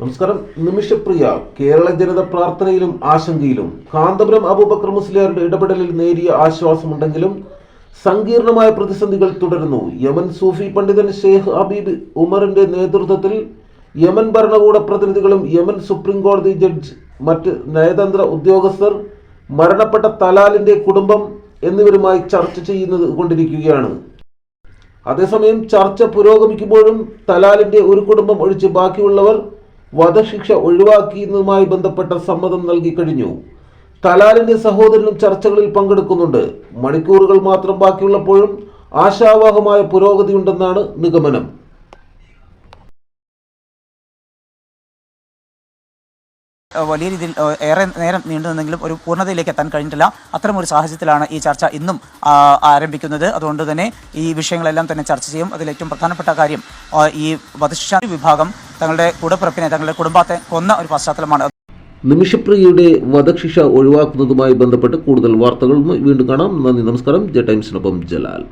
നമസ്കാരം. നിമിഷപ്രിയ കേരള ജനത പ്രാർത്ഥനയിലും ആശങ്കയിലും. കാന്തപുരം അബൂബക്കർ മുസ്ലിയാരുടെ ഇടപെടലിൽ നേരിയ ആശ്വാസമുണ്ടെങ്കിലും സങ്കീർണമായ പ്രതിസന്ധികൾ തുടരുന്നു. യമൻ സൂഫി പണ്ഡിതൻ ഷെയ്ഖ് ഹബീബ് ഉമറിന്റെ നേതൃത്വത്തിൽ യമൻ ഭരണകൂട പ്രതിനിധികളും യമൻ സുപ്രീം കോടതി ജഡ്ജ് മറ്റ് നയതന്ത്ര ഉദ്യോഗസ്ഥർ മരണപ്പെട്ട തലാലിന്റെ കുടുംബം എന്നിവരുമായി ചർച്ച ചെയ്യുന്നത് കൊണ്ടിരിക്കുകയാണ്. അതേസമയം ചർച്ച പുരോഗമിക്കുമ്പോഴും തലാലിന്റെ ഒരു കുടുംബം ഒഴിച്ച് ബാക്കിയുള്ളവർ വധശിക്ഷ ഒഴിവാക്കിയതുമായി ബന്ധപ്പെട്ട സമ്മതം നൽകി കഴിഞ്ഞു. തലാലിന്റെ സഹോദരനും ചർച്ചകളിൽ പങ്കെടുക്കുന്നുണ്ട്. മണിക്കൂറുകൾ മാത്രം ബാക്കിയുള്ളപ്പോഴും ആശാവഹമായ പുരോഗതിയുണ്ടെന്നാണ് നിഗമനം. വലിയ രീതിയിൽ ഏറെ നേരം നീണ്ടു നിന്നെങ്കിലും ഒരു പൂർണതയിലേക്ക് എത്താൻ കഴിഞ്ഞിട്ടില്ല. അത്തരമൊരു സാഹചര്യത്തിലാണ് ഈ ചർച്ച ഇന്നും ആരംഭിക്കുന്നത്. അതുകൊണ്ട് തന്നെ ഈ വിഷയങ്ങളെല്ലാം തന്നെ ചർച്ച ചെയ്യും. അതിൽ ഏറ്റവും പ്രധാനപ്പെട്ട കാര്യം ഈ വധശിക്ഷ വിഭാഗം തങ്ങളുടെ കൂടപ്പിറപ്പിനെ തങ്ങളുടെ കുടുംബത്തെ കൊന്ന ഒരു പശ്ചാത്തലമാണ് നിമിഷപ്രിയയുടെ വധശിക്ഷ ഒഴിവാക്കുന്നതുമായി ബന്ധപ്പെട്ട് കൂടുതൽ വാർത്തകൾ വീണ്ടും കാണാം. നന്ദി നമസ്കാരം. ജെ ടൈംസിനൊപ്പം ജലാൽ.